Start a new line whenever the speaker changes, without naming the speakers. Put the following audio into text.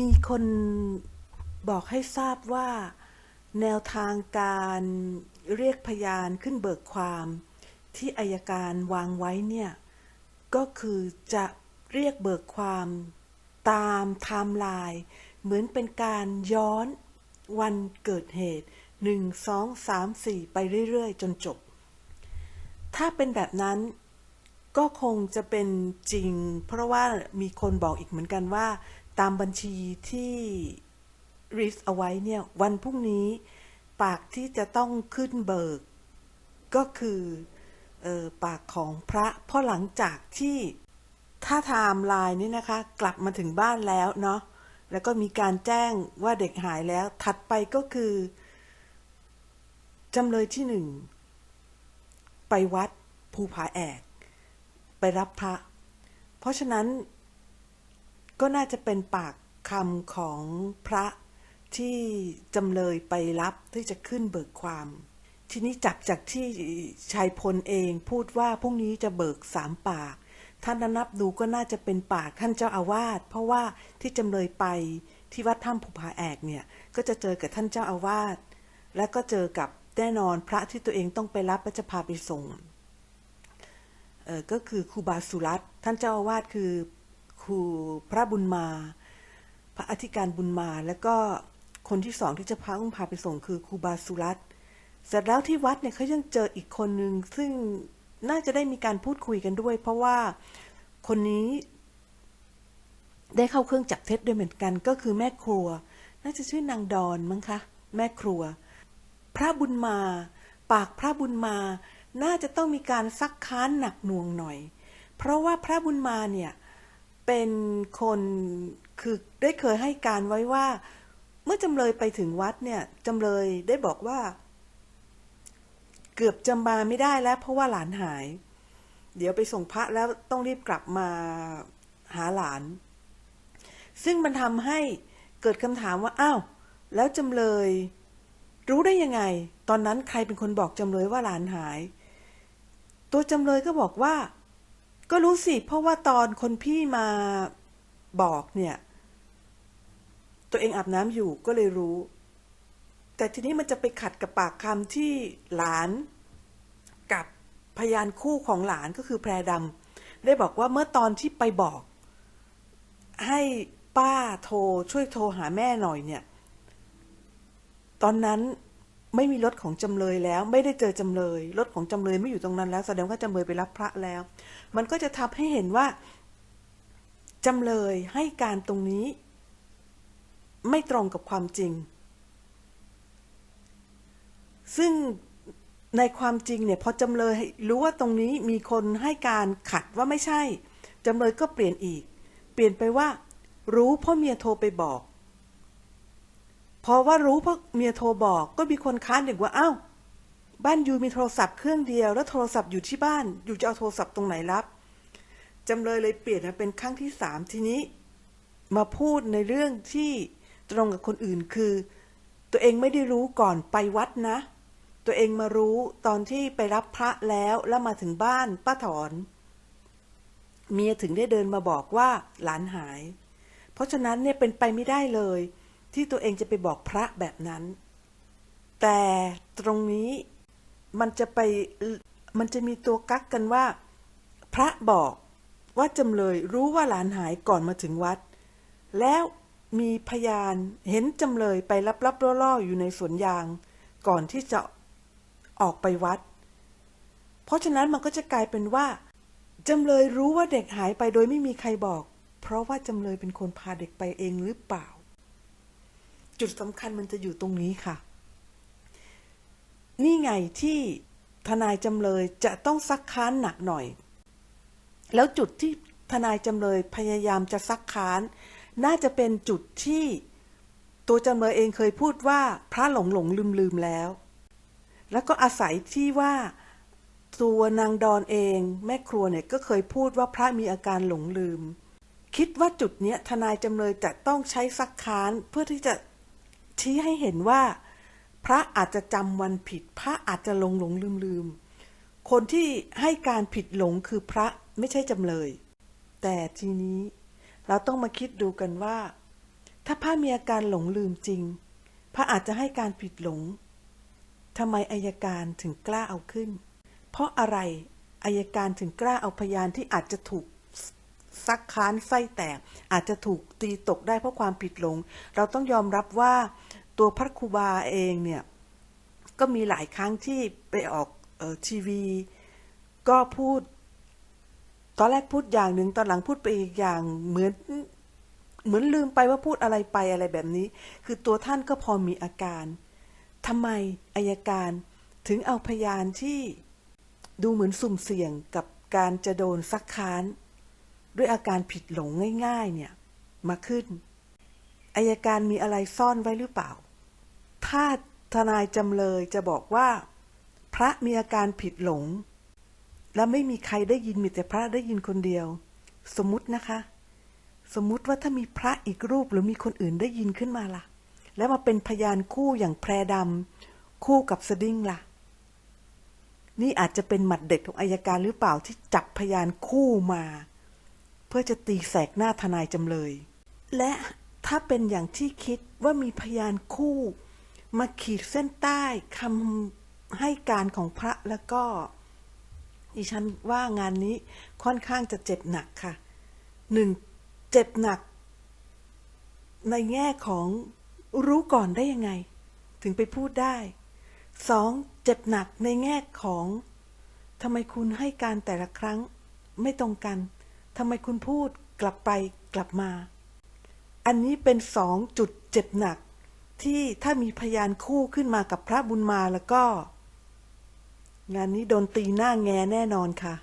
มีคนบอกให้ทราบว่า แนวทางการเรียกพยานขึ้นเบิกความ ที่อายการวางไว้เนี่ย ก็คือจะเรียกเบิกความตามไทม์ไลน์เหมือนเป็นการย้อนวันเกิดเหตุ 1 2 3 4 ไปเรื่อย ๆ จนจบ ถ้าเป็นแบบนั้นก็คงจะเป็นจริง เพราะว่ามีคนบอกอีกเหมือนกันว่า ตามบัญชีที่ริสเอาไว้เนี่ย วันพรุ่งนี้ปากที่จะต้องขึ้นเบิก ก็คือออปากของพระ เพราะหลังจากที่ถ้าไทม์ไลน์นี่นะคะ กลับมาถึงบ้านแล้วเนาะแล้วก็มีการแจ้งว่าเด็กหายแล้ว ถัดไปก็คือจำเลยที่หนึ่งไปวัดภูผาแอก ไปรับพระ เพราะฉะนั้น ก็น่าจะเป็นปากคำของพระที่จำเลยไปรับที่จะขึ้นเบิกความ ทีนี้จับจากที่ชายพลเองพูดว่าพรุ่งนี้จะเบิกสามปาก ท่านนับดูก็น่าจะเป็นปากท่านเจ้าอาวาสเพราะว่าที่จำเลยไปที่วัดถ้ำภูผาแอกเนี่ย ก็จะเจอกับท่านเจ้าอาวาสและก็เจอกับแน่นอนพระที่ตัวเองต้องไปรับก็จะพาไปส่งเออก็คือครูบาสุรัตท่านเจ้าอาวาสคือ ครูพระบุญมา พระอธิการบุญมา แล้วก็คนที่สองที่จะพาอุ้มพาไปส่งคือครูบาสุรัตเสร็จแล้วที่วัดเนี่ยเขายังเจออีกคนหนึ่งซึ่งน่าจะได้มีการพูดคุยกันด้วย เพราะว่าคนนี้ได้เข้าเครื่องจับเท็จด้วยเหมือนกัน ก็คือแม่ครัว น่าจะชื่อนางดอนมั้งคะแม่ครัว พระบุญมา ปากพระบุญมา น่าจะต้องมีการซักค้านหนักหน่วงหน่อย เพราะว่าพระบุญมาเนี่ย เป็นคนคือได้เคยให้การไว้ว่า เมื่อจำเลยไปถึงวัดเนี่ยจำเลยได้บอกว่า เกือบจำมาไม่ได้แล้ว เพราะว่าหลานหาย เดี๋ยวไปส่งพระแล้วต้องรีบกลับมาหาหลาน ซึ่งมันทำให้เกิดคำถามว่าอ้าวแล้วจำเลย รู้ได้ยังไง ตอนนั้นใครเป็นคนบอกจำเลยว่าหลานหาย ตัวจำเลยก็บอกว่า ก็รู้สิ เพราะว่าตอนคนพี่มาบอกเนี่ย ตัวเองอาบน้ำอยู่ก็เลยรู้ แต่ทีนี้มันจะไปขัดกับปากคำที่หลาน กับพยานคู่ของหลานก็คือแพรดำได้บอกว่าเมื่อตอนที่ไปบอก ให้ป้าโทรช่วยโทรหาแม่หน่อยเนี่ย ตอนนั้น ไม่มีรถของจำเลยแล้ว ไม่ได้เจอจำเลยรถของจำเลยไม่อยู่ตรงนั้นแล้ว แสดงว่าจำเลยไปรับพระแล้ว มันก็จะทำให้เห็นว่าจำเลยให้การตรงนี้ ไม่ตรงกับความจริง ซึ่งในความจริงเนี่ยพอจำเลยรู้ว่าตรงนี้มีคนให้การขัดว่าไม่ใช่จำเลยก็เปลี่ยนอีก เปลี่ยนไปว่า รู้เพราะเมียโทรไปบอก พอว่ารู้เพราะเมียโทรบอกก็มีคนค้านอีกว่าอ้าวบ้านยูมีโทรศัพท์เครื่องเดียวแล้วโทรศัพท์อยู่ที่บ้านอยู่จะเอาโทรศัพท์ตรงไหนรับจำเลยเลยเปลี่ยนมาเป็นครั้งที่สามทีนี้ มาพูดในเรื่องที่ตรงกับคนอื่นคือ ตัวเองไม่ได้รู้ก่อนไปวัดนะ ตัวเองมารู้ตอนที่ไปรับพระแล้วแล้วมาถึงบ้านป้าถอน เมียถึงได้เดินมาบอกว่าหลานหาย เพราะฉะนั้นเนี่ยเป็นไปไม่ได้เลย ที่ตัวเองจะไปบอกพระแบบนั้น แต่ตรงนี้มันจะไปมันจะมีตัวกักกันว่า พระบอกว่าจำเลยรู้ว่าหลานหายก่อนมาถึงวัด แล้วมีพยานเห็นจำเลยไปลับๆล่อๆอยู่ในสวนยาง ก่อนที่จะออกไปวัด เพราะฉะนั้นมันก็จะกลายเป็นว่าจำเลยรู้ว่าเด็กหายไปโดยไม่มีใครบอก เพราะว่าจำเลยเป็นคนพาเด็กไปเองหรือเปล่า จุดสำคัญมันจะอยู่ตรงนี้ค่ะ นี่ไงที่ทนายจำเลยจะต้องซักค้านหนักหน่อย แล้วจุดที่ทนายจำเลยพยายามจะซักค้าน น่าจะเป็นจุดที่ตัวจำเลยเองเคยพูดว่าพระหลงหลงลืมลืมแล้ว แล้วก็อาศัยที่ว่าตัวนางดอนเองแม่ครัวเนี่ยก็เคยพูดว่าพระมีอาการหลงลืม คิดว่าจุดเนี้ยทนายจำเลยจะต้องใช้ซักค้านเพื่อที่จะ ชี้ให้เห็นว่า พระอาจจะจำวันผิด พระอาจจะหลงหลงลืมลืมคนที่ให้การผิดหลงคือพระไม่ใช่จำเลย แต่ทีนี้เราต้องมาคิดดูกันว่า ถ้าพระมีอาการหลงลืมจริง พระอาจจะให้การผิดหลงทำไมอายการถึงกล้าเอาขึ้น เพราะอะไรอายการถึงกล้าเอาพยานที่อาจจะถูก ซักค้านไส้แตก อาจจะถูกตีตกได้เพราะความผิดหลง เราต้องยอมรับว่าตัวพระครูบาเองเนี่ย ก็มีหลายครั้งที่ไปออกออทีวี ก็พูด ตอนแรกพูดอย่างหนึ่งตอนหลังพูดไปอีกอย่างเหมือนเหมือนลืมไปว่าพูดอะไรไปอะไรแบบนี้ คือตัวท่านก็พอมีอาการทำไมอายการถึงเอาพยานที่ดูเหมือนสุ่มเสี่ยงกับการจะโดนซักค้าน ด้วยอาการผิดหลงง่ายๆ เนี่ย มาขึ้นอายการมีอะไรซ่อนไว้หรือเปล่า ถ้าทนายจำเลยจะบอกว่า พระมีอาการผิดหลง และไม่มีใครได้ยินมีแต่พระได้ยินคนเดียว สมมตินะคะ สมมติว่าถ้ามีพระอีกรูปหรือมีคนอื่นได้ยินขึ้นมาล่ะ แล้วมาเป็นพยานคู่อย่างแพรดำคู่กับสดิ้งล่ะ นี่อาจจะเป็นหมัดเด็ดของอายการหรือเปล่าที่จับพยานคู่มา พื่อจะตีแสกหน้าทนายจำเลย และถ้าเป็นอย่างที่คิดว่ามีพยานคู่ มาขีดเส้นใต้คำให้การของพระแล้วก็ ดิฉันว่างานนี้ค่อนข้างจะเจ็บหนักค่ะหนึ่งเจ็บหนัก ในแง่ของรู้ก่อนได้ยังไง ถึงไปพูดได้สองเจ็บหนักในแง่ของทำไมคุณให้การแต่ละครั้งไม่ตรงกัน ทำไมคุณพูดกลับไปกลับมา อันนี้เป็นสองจุดเจ็บหนัก ที่ถ้ามีพยานคู่ขึ้นมากับพระบุญมาแล้วก็ งานนี้โดนตีหน้าแงแน่นอนค่ะ